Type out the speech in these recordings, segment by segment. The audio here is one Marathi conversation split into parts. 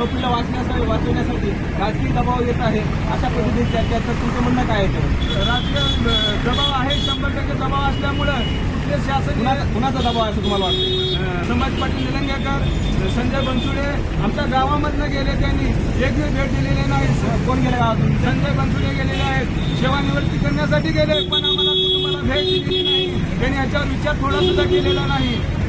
आरोपीला वाचण्यासाठी वाचवण्यासाठी राजकीय दबाव येत आहे. अशा पद्धतीने चर्चा. तर तुमचं म्हणणं काय त्यावर? राजकीय दबाव आहे शंभर टक्के दबाव असल्यामुळं कुठले शासन कुणाचा दबाव आहे असं तुम्हाला वाटतं? अ, संभाजी पाटील निलंगेकर संजय बनसुडे आमच्या गावामधनं गेले त्यांनी. एक दिवस भेट दिलेली नाही. कोण गेल्या गावातून संजय बनसुडे गेलेले आहेत. सेवानिवृत्ती करण्यासाठी गेले पण आम्हाला कुटुंबाला भेट दिलेली नाही. त्यांनी याच्यावर विचार थोडा सुद्धा केलेला नाही.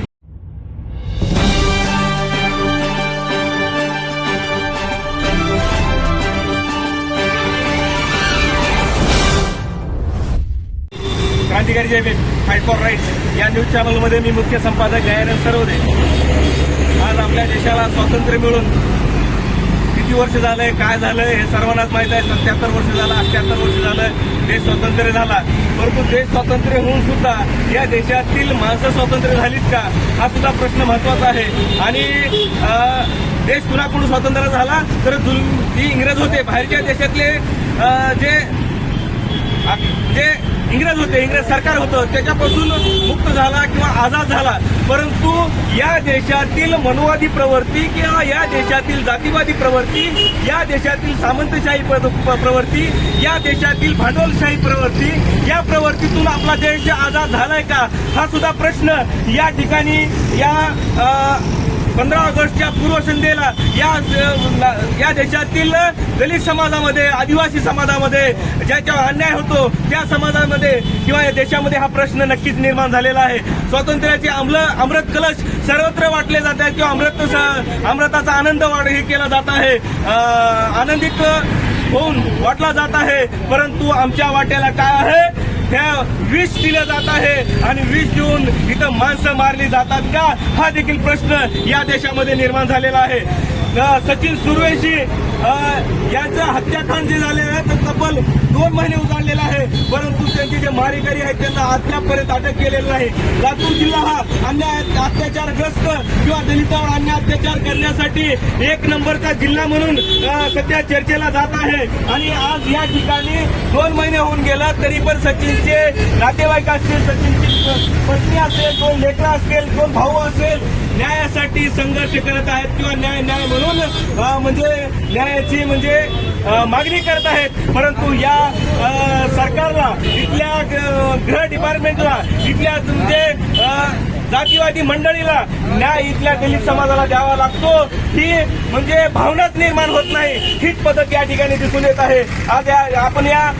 क्रांतिकारी जय फाईट फॉर राईट्स या न्यूज चॅनलमध्ये मी मुख्य संपादक दयानंद सरवदे आज आपल्या देशाला स्वातंत्र्य मिळून किती वर्ष झालंय काय झालंय हे सर्वांनाच माहीत आहे. सत्याहत्तर वर्ष झालं अठ्याहत्तर वर्ष झालं देश स्वातंत्र्य झाला. परंतु देश स्वातंत्र्य होऊन सुद्धा या देशातील माणसं स्वातंत्र्य झालीत का? हा सुद्धा प्रश्न महत्त्वाचा आहे. आणि देश कुणाकडून स्वातंत्र्य झाला? तर जुलम जी इंग्रज होते बाहेरच्या देशातले जे जे इंग्रज होते इंग्रज सरकार होतं. त्याच्यापासून मुक्त झाला किंवा आझाद झाला. परंतु या देशातील मनोवादी प्रवृत्ती किंवा या देशातील जातीवादी प्रवृत्ती या देशातील सामंतशाही प्र- प्रवृत्ती या देशातील भांडवलशाही प्रवृत्ती या प्रवृत्तीतून आपला देश आझाद झालाय का? हा सुद्धा प्रश्न या ठिकाणी या पंधरा ऑगस्टच्या पूर्वसंध्येला या या देशातील दलित समाजामध्ये आदिवासी समाजामध्ये ज्याच्यावर अन्याय होतो त्या समाजामध्ये किंवा या देशामध्ये हा प्रश्न नक्कीच निर्माण झालेला आहे. स्वातंत्र्याचे अमल अमृत कलश सर्वत्र वाटले जात आहेत किंवा अमृत अमृताचा आनंद वाढ हे केला जात आहे. आनंदित होऊन वाटला जात आहे परंतु आमच्या वाट्याला काय आहे? त्या विष दिलं जात आहे. आणि विष देऊन इथं माणसं मारली जातात का? हा देखील प्रश्न या देशामध्ये निर्माण झालेला आहे. सचिन सुर्वेशी यांचं हत्याकांड जे झाले आहे तर तब्बल दोन महिने उजाडलेला आहे. परंतु त्यांचे जे मारेकरी आहेत त्यांना अद्यापपर्यंत अटक केलेली नाही. लातूर जिल्हा हा अन्याय अत्याचारग्रस्त किंवा दलितावर अन्याय अत्याचार करण्यासाठी एक नंबरचा जिल्हा म्हणून सध्या चर्चेला जात आहे. आणि आज या ठिकाणी दोन महिने होऊन गेला तरी पण सचिनचे नातेवाईक असतील सचिनची पत्नी असेल दोन लेकरं असतील दोन भाऊ असेल न्यायासाठी संघर्ष करत आहेत किंवा न्याय न्याय म्हणून म्हणजे न्यायाची म्हणजे मागणी करत आहेत. परंतु या सरकारला इथल्या गृह डिपार्टमेंटला इथल्या तुमचे जातीवादी मंडळीला न्याय इथल्या दलित समाजाला द्यावा लागतो. ही म्हणजे भावनाच निर्माण होत नाही. हीच पद्धत या ठिकाणी दिसून येत आहे. आज या- आपण या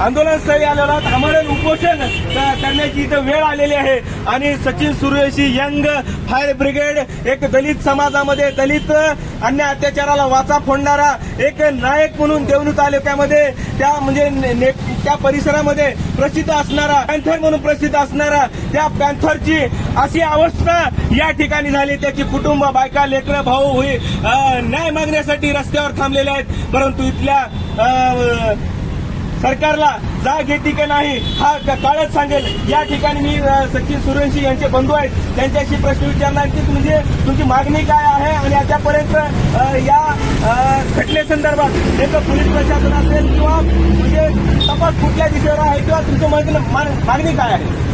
आंदोलनस्थळी आलेलो आहोत आम्हाला उपोषण क- करण्याची इथं वेळ आलेली आहे. आणि Sachin Sureshi young fire brigade एक दलित समाजामध्ये दलित अन्य अत्याचाराला वाचा फोडणारा एक नायक म्हणून देवणी तालुक्यामध्ये त्या म्हणजे ने- ने- त्या परिसरामध्ये प्रसिद्ध असणारा पॅन्थर म्हणून प्रसिद्ध असणारा त्या पॅन्थरची अशी अवस्था या ठिकाणी झाली. त्याची कुटुंब बायका लेकरं भाऊ होई न्याय मागण्यासाठी रस्त्यावर थांबलेले आहेत. परंतु इथल्या सरकारला जाग येते की नाही. हा काळच सांगेल. या ठिकाणी मी सचिन सूर्यवंशी यांचे बंधू आहेत. त्यांच्याशी प्रश्न विचारणार की म्हणजे तुमची मागणी काय आहे आणि आतापर्यंत या घटनेसंदर्भात एक पोलीस प्रशासन असेल किंवा म्हणजे तपास कुठल्या दिशेवर आहे किंवा तुमचं मा- मागणी काय आहे?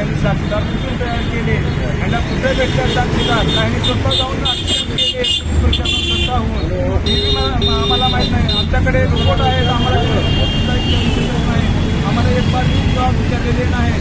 यांनी साक्षीदार कुठून तयार केले. यांना कुठे भेटतात साक्षीदार काही स्वतः जाऊन केले. स्वतः होऊन. आम्हाला माहीत नाही. आमच्याकडे रिपोर्ट आहेत. आम्हाला नाही. आम्हाला एक बार जॉब विचारलेले नाही.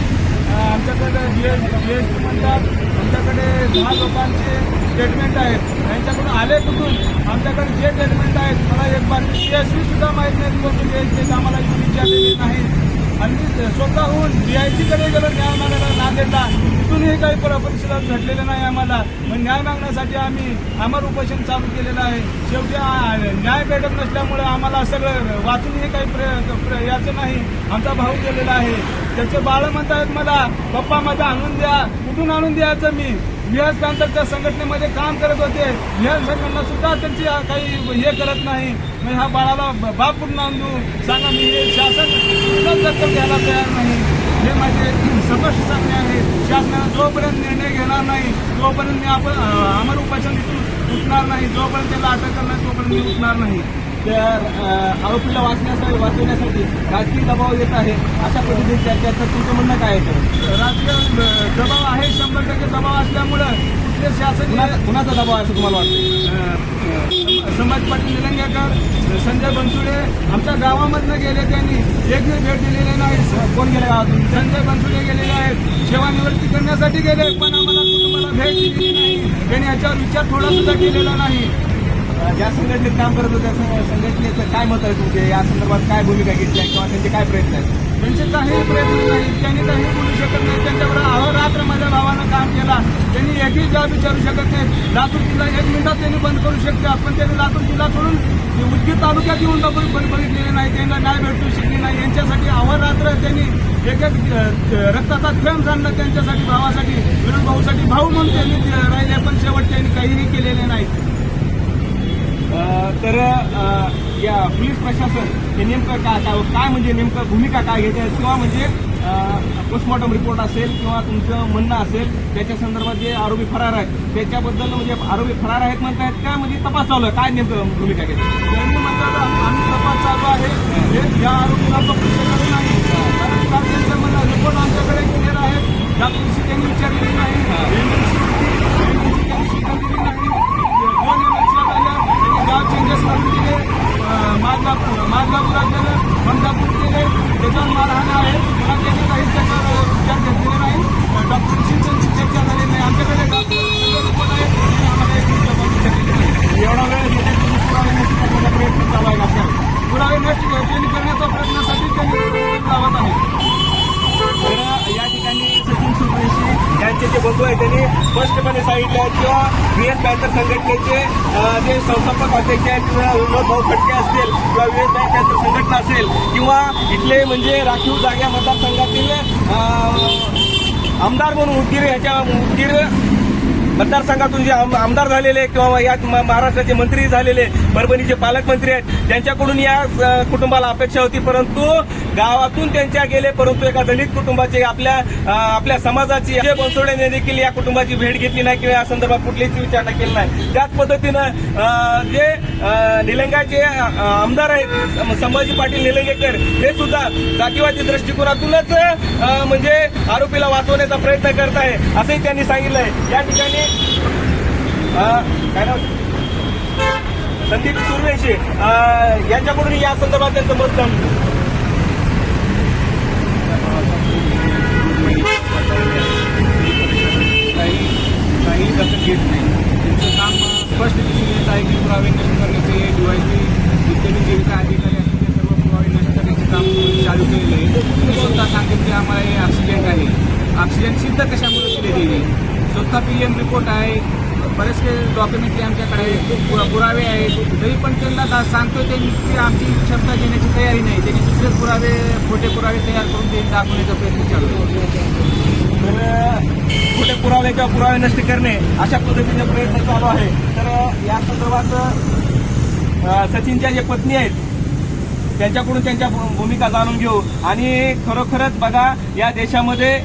आमच्याकडे एस टी म्हणतात आमच्याकडे दहा लोकांचे स्टेटमेंट आहेत. त्यांच्याकडून आले कुठून? आमच्याकडे जे स्टेटमेंट आहेत मला एक बार जीएसटी सुद्धा माहीत नाही कोणते जीएसटी आम्हाला विचारलेली नाही. आणि स्वतःहून डीआयसीकडे गेलो न्याय मागायला ना देता तिथूनही काही परिषदात घडलेलं नाही आम्हाला. मग न्याय मागण्यासाठी आम्ही आम्हाला उपोषण चालू केलेलं आहे. शेवटी न्याय भेटत नसल्यामुळे आम्हाला सगळं वाचूनही काही प्र- याचं नाही. आमचा भाऊ गेलेला आहे. त्याचे बाळ म्हणतात मला पप्पा माझा आणून द्या. कुठून आणून द्यायचं मी? विहार प्रांताच्या संघटनेमध्ये काम करत होते. विहार संघटना सुद्धा त्यांची काही हे करत नाही. मग ह्या बाळाला बाप कुठून आणू सांगा मी हे शासन सुद्धा घ्यायला तयार नाही. हे माझे स्पष्ट सांगणे आहे. शासनानं जोपर्यंत निर्णय घेणार नाही तोपर्यंत मी आपण अमर उपाशन इथून उठणार नाही. जोपर्यंत त्याला अटक करणार तोपर्यंत मी उठणार नाही. त्या आरोपीला वाचण्यासाठी वाचवण्यासाठी राजकीय दबाव येत आहे. अशा पद्धतीने चर्चा तर तुमचं म्हणणं काय आहे? राजकीय दबाव शंभर टक्के दबाव असल्यामुळं कुठले शासन कुणा- कुणाचा दबाव असं तुम्हाला वाटतं संभाजी पाटील निलंगेकर संजय बनसुडे आमच्या गावामधनं गेले त्यांनी. एकही भेट दिलेली नाही. कोण गेल्या गावातून? संजय बनसुडे गेलेले आहेत. सेवानिवृत्ती करण्यासाठी गेले पण आम्हाला कुटुंबाला भेट दिलेली नाही. त्यांनी याच्यावर विचार थोडा सुद्धा केलेला नाही. ज्या संघटनेत काम करत होत्या त्या संघटनेचं काय मत आहे तुमचे? या संदर्भात काय भूमिका घेतली आहे किंवा त्यांचे काय प्रयत्न आहेत? त्यांचे काही प्रयत्न नाही. त्यांनी काही बोलू शकत नाही. त्यांच्यावर अहोरात्र माझ्या भावानं काम केला. त्यांनी एकही जॉब विचारू शकत नाही. लातूर जिल्हा एक मिनिटात त्यांनी बंद करू शकतात पण त्यांनी लातूर जिल्हा सोडून उदगीर तालुक्यात येऊन बघून बंद बघितलेले नाही त्यांना न्याय भेटू शकले नाही. यांच्यासाठी अहोरात्र त्यांनी एक एक रक्ताचा थेंब जाणलं त्यांच्यासाठी भावासाठी. विरोध भाऊसाठी भाऊ म्हणून त्यांनी राहिले पण शेवट त्यांनी काहीही केलेले नाही. तर या पोलीस प्रशासन हे नेमकं काय काय काय म्हणजे नेमकं भूमिका काय घेते किंवा म्हणजे पोस्टमॉर्टम रिपोर्ट असेल किंवा तुमचं म्हणणं असेल त्याच्या संदर्भात जे आरोपी फरार आहेत त्याच्याबद्दल म्हणजे आरोपी फरार आहेत म्हणतायत का म्हणजे तपास चालू आहे काय नेमकं भूमिका घेते? त्यांनी म्हणतात आम- आम्ही तपास चालू आहे. हे. या आरोपीला पकडू शकत नाही कारण का त्यांचं म्हणणं रिपोर्ट आमच्याकडे क्लिअर आहे या पोलिसी त्यांनी विचारलेली नाही एमएलसी एमएलसी त्यांनी स्वीकारलेली नाही दोन एमएलसी आल्या त्यांनी गाव चेंजेस करून दिले अं, मादलापूर मादलापुरात गेलं बंदापूर केले त्याच्यावर मारहाण आहे मला त्यांनी काही त्याच्यावर विचार घेतलेले नाही डॉक्टरशी त्यांची चर्चा झालेली नाही आमच्याकडे डॉक्टर रिपोर्ट आहे त्यांनी आम्हाला एक गोष्ट बोलू शकलेली नाही एवढा वेळ घेते तुम्ही पुरावे नष्ट करण्याचा प्रयत्न चालू आहे का सर? पुरावे नष्ट त्यांनी करण्याचा प्रयत्नासाठी त्यांनी लावत आहे तर या ठिकाणी सचिन सूर्यवंशी यांचे जे बंधू आहेत त्यांनी स्पष्टपणे सांगितले आहेत किंवा व्ही एस बँकर संघटनेचे अं, जे संस्थापक अध्यक्ष आहेत किंवा विनोद भाऊ खडके असतील किंवा विविध एस संघटना असेल किंवा इथले म्हणजे राखीव जागा मतदारसंघातील आमदार म्हणून उदगीर याच्या उदगीर मतदारसंघातून जे आम- आमदार झालेले किंवा या महाराष्ट्राचे मंत्री झालेले परभणीचे पालकमंत्री आहेत त्यांच्याकडून या कुटुंबाला अपेक्षा होती परंतु गावातून त्यांच्या गेले परंतु एका दलित कुटुंबाचे आपल्या आपल्या समाजाची जे बनसोडेने देखील या कुटुंबाची भेट घेतली नाही किंवा या संदर्भात कुठलीच विचारणा केली नाही. त्याच पद्धतीनं जे निलंगाचे आमदार आहेत संभाजी पाटील निलंगेकर हे सुद्धा जातीवादी दृष्टिकोनातूनच म्हणजे आरोपीला वाचवण्याचा प्रयत्न करत आहे असंही त्यांनी सांगितलंय. या ठिकाणी काय नाव? संदीप सुर्वेशी यांच्याकडून या संदर्भात त्यांचं मत जाणून घेऊ. काही काही दखल घेत नाही त्यांचं काम स्पष्ट दिसून येत आहे की पुरावे नष्ट करण्याचे डीवायसी इत्यादी जे काय अधिकारी असतील ते सर्व पुरावे नष्ट करण्याचे काम चालू केलेले आहे ते स्वतः सांगतील की आम्हाला हे ॲक्सिडेंट आहे ॲक्सिडेंट सिद्ध कशामुळे केलेली आहे माझा पी एम रिपोर्ट आहे. बरेचसे काही डॉक्युमेंटरी आमच्याकडे आहेत. पु- पुरावे आहेत. तरी पण त्यांना दा- सांगतोय आमची क्षमता घेण्याची तयारी नाही. त्यांनी दुसरे पुरावे खोटे पुरावे तयार करून ते दाखवण्याचा प्रयत्न चालू आहे. तर कुठे पुरावे किंवा पुरावे नष्ट करणे अशा पद्धतीचा प्रयत्न चालू आहे. तर या संदर्भात सचिनच्या जे पत्नी आहेत त्यांच्याकडून त्यांच्या भू- भूमिका जाणून घेऊ. आणि खरोखरच बघा या देशामध्ये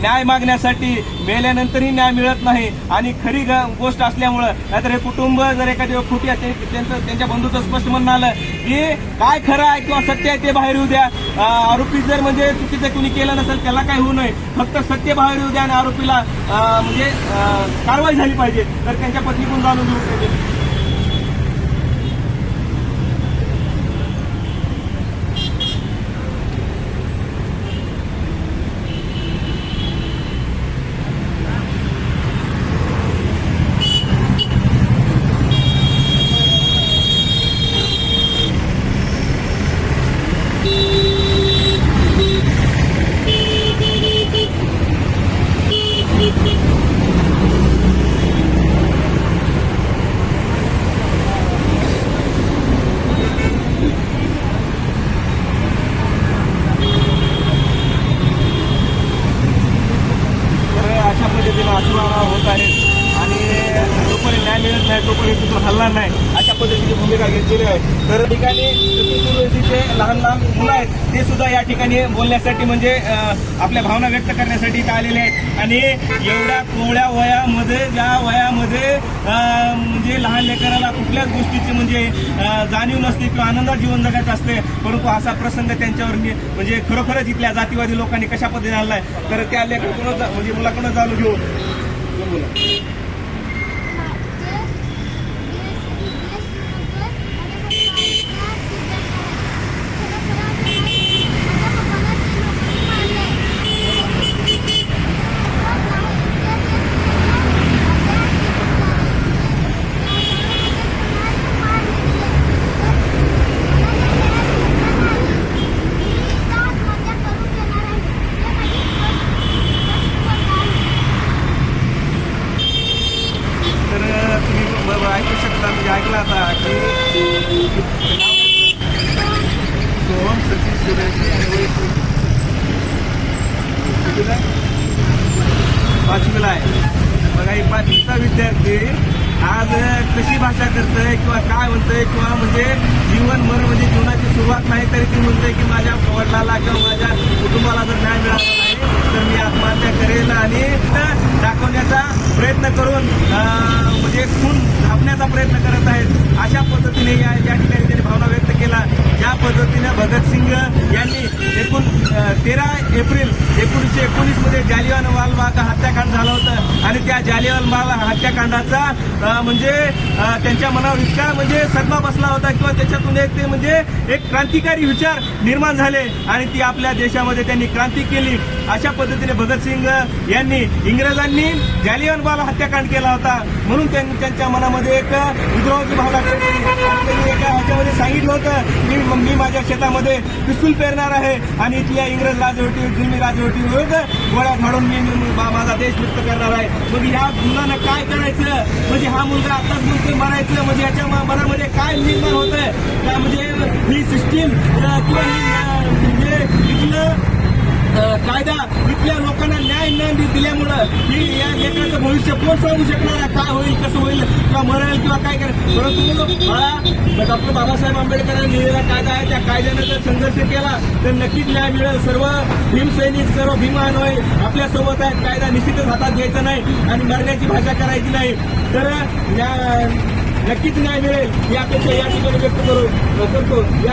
न्याय मागण्यासाठी मेल्यानंतरही न्याय मिळत नाही. आणि खरी ग- गोष्ट असल्यामुळं नाहीतर हे कुटुंब जर एखादी खोटी असते त्यांचं त्यांच्या बंधूचं स्पष्ट म्हणणं आलं की काय खरं आहे किंवा सत्य आहे ते बाहेर येऊ द्या. आरोपी जर म्हणजे चुकीचं कुणी केलं नसेल त्याला काय होऊ नये. फक्त सत्य बाहेर येऊ द्या आणि आरोपीला म्हणजे कारवाई झाली पाहिजे. तर त्यांच्या पत्नीकडून जाणून घेऊ ते सुद्धा या ठिकाणी बोलण्यासाठी म्हणजे आपल्या भावना व्यक्त करण्यासाठी इथं आलेले आहेत. आणि एवढ्या कोवळ्या वयामध्ये ज्या वयामध्ये म्हणजे लहान लेकराला कुठल्याच गोष्टीची म्हणजे जाणीव नसते किंवा आनंदात जीवन जगायचं असते परंतु असा प्रसंग त्यांच्यावर म्हणजे खरोखरच इथल्या जातीवादी लोकांनी कशा पद्धतीने आणलाय? तर त्या लेकराकडून म्हणजे मुलाकडून जाणून घेऊ बोला. तर तुम्ही ब- ब- ऐकू शकता म्हणजे ऐकला आता की सोहम सतीश सुरेश आणि वय कितवीला आहे? पाचवीला आहे बघा ही पाचवीचा विद्यार्थी आज कशी आहे किंवा काय म्हणतोय किंवा म्हणजे जीवन मर म्हणजे जीवनाची सुरुवात नाही तरी ती म्हणतोय की माझ्या वडिलाला किंवा माझ्या कुटुंबाला जर न्याय मिळाला तर मी आत्महत्या करेल आणि दाखवण्याचा प्रयत्न करून म्हणजे खून थांबण्याचा प्रयत्न करत आहेत. अशा पद्धतीने या या ठिकाणी त्यांनी भावना व्यक्त केला. ज्या पद्धतीने भगतसिंग यांनी एकूण तेरा एप्रिल एकोणीसशे एकोणीसमध्ये जालियन वालबाग हत्याकांड झालं होतं. आणि त्या जालियन वाल हत्याकांडाचा म्हणजे त्यांच्या मनावर इतका म्हणजे सदमा बसला होता किंवा त्याच्यातून एक ते म्हणजे एक क्रांतिकारी विचार निर्माण झाले. आणि ती आपल्या देशामध्ये त्यांनी क्रांती केली. अशा पद्धतीने भगतसिंग यांनी इंग्रजांनी जालियनवाल हत्याकांड केला होता. म्हणून त्यांच्या मनामध्ये एक विद्रोहाची भावना त्यांनी एका ह्याच्यामध्ये सांगितलं होतं की मी माझ्या शेतामध्ये पिस्तूल पेरणार आहे आणि इथल्या इंग्रज राजवटी जुनी राजवटी विरुद्ध गोळ्या झाडून मी माझा देश मुक्त करणार आहे. मग ह्या मुलांना काय करायचं? म्हणजे हा मुलगा आताच बोलतोय मरायचं? म्हणजे याच्या मनामध्ये काय निर्माण होत आहे म्हणजे ही सिस्टीम किंवा म्हणजे इथलं कायदा इथल्या लोकांना न्याय न दिल्यामुळं ही या लेकराचं भविष्य कोण सांगू शकणार? काय होईल कसं होईल? किंवा मरेल किंवा काय करेल? परंतु बाळा डॉक्टर बाबासाहेब आंबेडकरांनी लिहिलेला कायदा आहे त्या कायद्यानं जर संघर्ष केला तर नक्कीच न्याय मिळेल. सर्व भीमसैनिक सर्व भीमान होय आपल्यासोबत आहेत. कायदा निश्चितच हातात घ्यायचा नाही आणि मरण्याची भाषा करायची नाही. तर या नक्कीच न्याय मिळेल. यापेक्षा अपेक्षा या ठिकाणी व्यक्त करू करतो